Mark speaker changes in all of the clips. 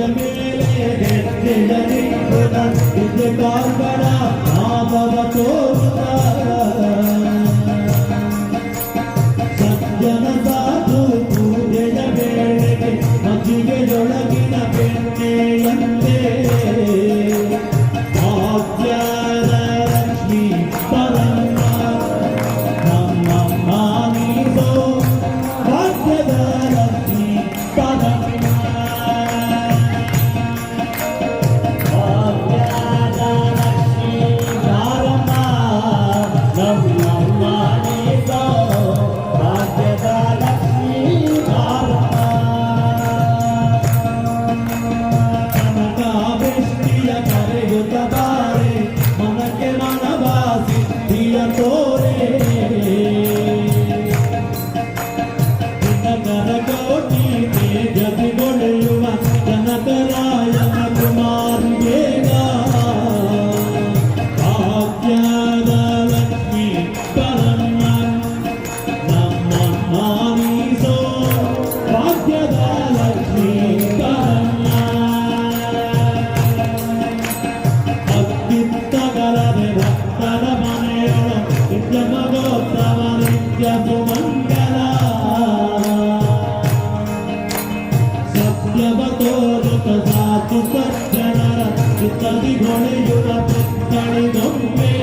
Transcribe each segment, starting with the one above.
Speaker 1: நிஜமே நிஜமே புதன் இந்த கால்பனா ತೋರುತ ಸಾಧು ಸಜ್ಜನರ ಸುತ್ತದಿ ಗೊಳೆಯುವ ಪುತ್ತಳಿ ದೊಮ್ಮೆ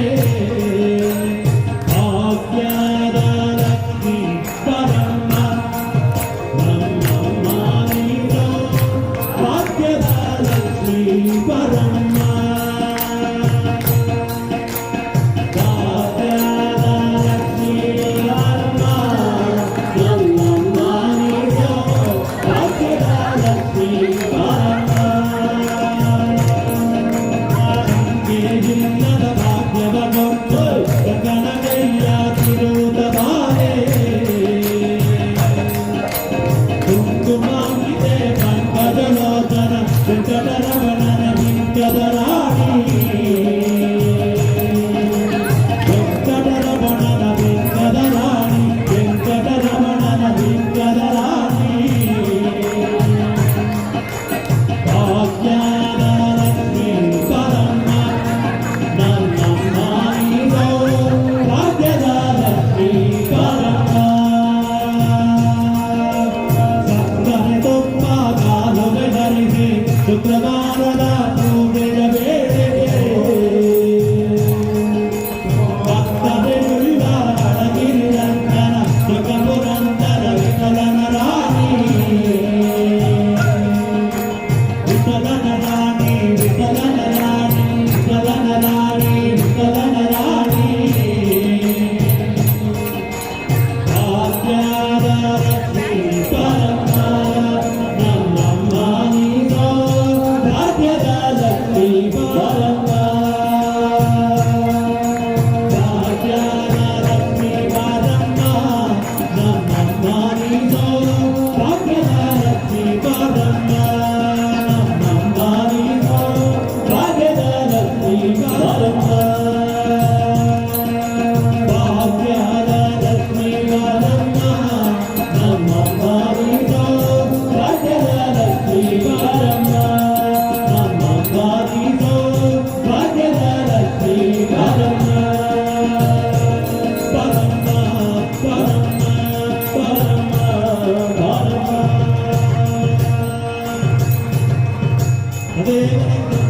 Speaker 1: Amen.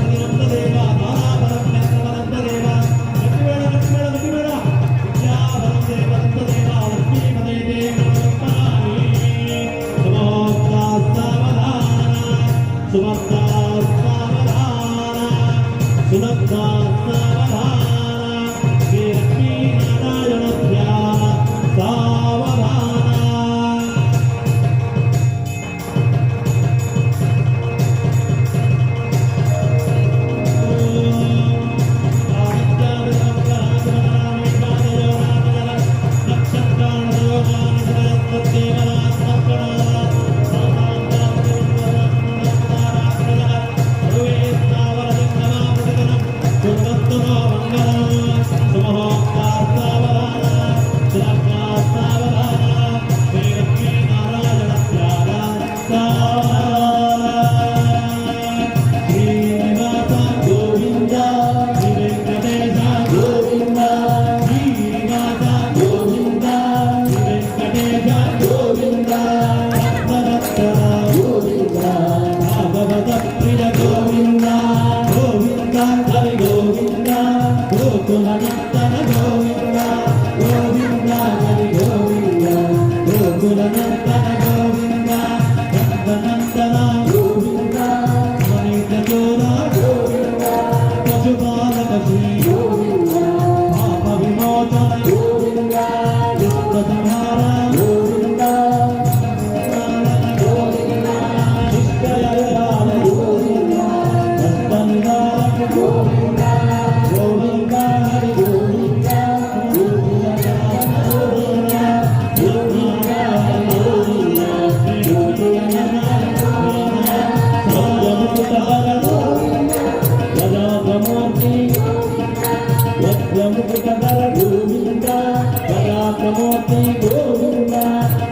Speaker 1: గోవిందమూర్తి గోవింద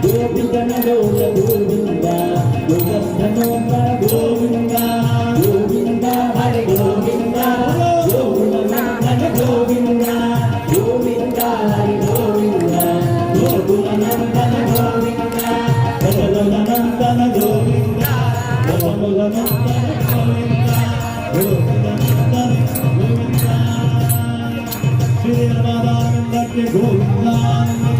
Speaker 1: గోపికన గోల గోవింద గోవర్ధనోప గోవింద గోవింద హరి గోవింద గోగుణనందన గోవింద గోవింద హరి గోవింద గోగుణనందన గోవింద గోగుణనందన గోవింద గోవింద గోవింద గోవింద శ్రీ రాధానందకి గోవింద